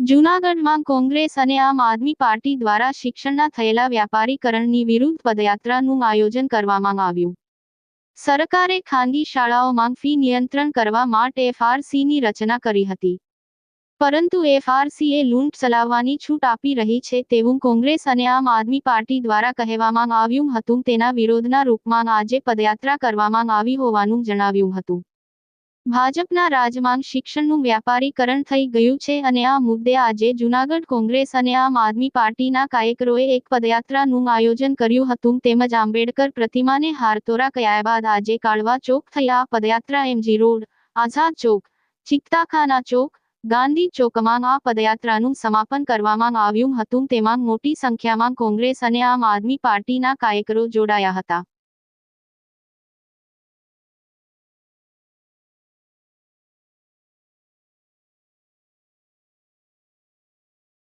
જૂનાગઢમાં કોંગ્રેસ અને આમ આદમી પાર્ટી દ્વારા શિક્ષણના થયેલા વ્યાપારીકરણની વિરુદ્ધ પદયાત્રાનું આયોજન કરવામાં આવ્યું. સરકારે ખાનગી શાળાઓમાં ફી નિયંત્રણ કરવા માટે એફઆરસીની રચના કરી હતી. પરંતુ એફઆરસીએ લૂંટ ચલાવવાની છૂટ આપી રહી છે તેવું કોંગ્રેસ અને આમ આદમી પાર્ટી દ્વારા કહેવામાં આવ્યું હતું. તેના વિરોધના રૂપમાં આજે પદયાત્રા કરવામાં આવી હોવાનું જણાવ્યું હતું. ભાજપના રાજમાં શિક્ષણનું વ્યાપારીકરણ થઈ ગયું છે અને આ મુદ્દે આજે જૂનાગઢ કોંગ્રેસ અને આમ આદમી પાર્ટીના કાર્યકરોએ એક પદયાત્રાનું આયોજન કર્યું હતું. તેમજ આંબેડકર પ્રતિમાને હારતોરા કયા બાદ આજે કાળવા ચોક થઈ આ પદયાત્રા એમજી રોડ, આઝાદ ચોક, ચિત્તાખાના ચોક, ગાંધી ચોકમાં આ પદયાત્રાનું સમાપન કરવામાં આવ્યું હતું. તેમાં મોટી સંખ્યામાં કોંગ્રેસ અને આમ આદમી પાર્ટીના કાર્યકરો જોડાયા હતા.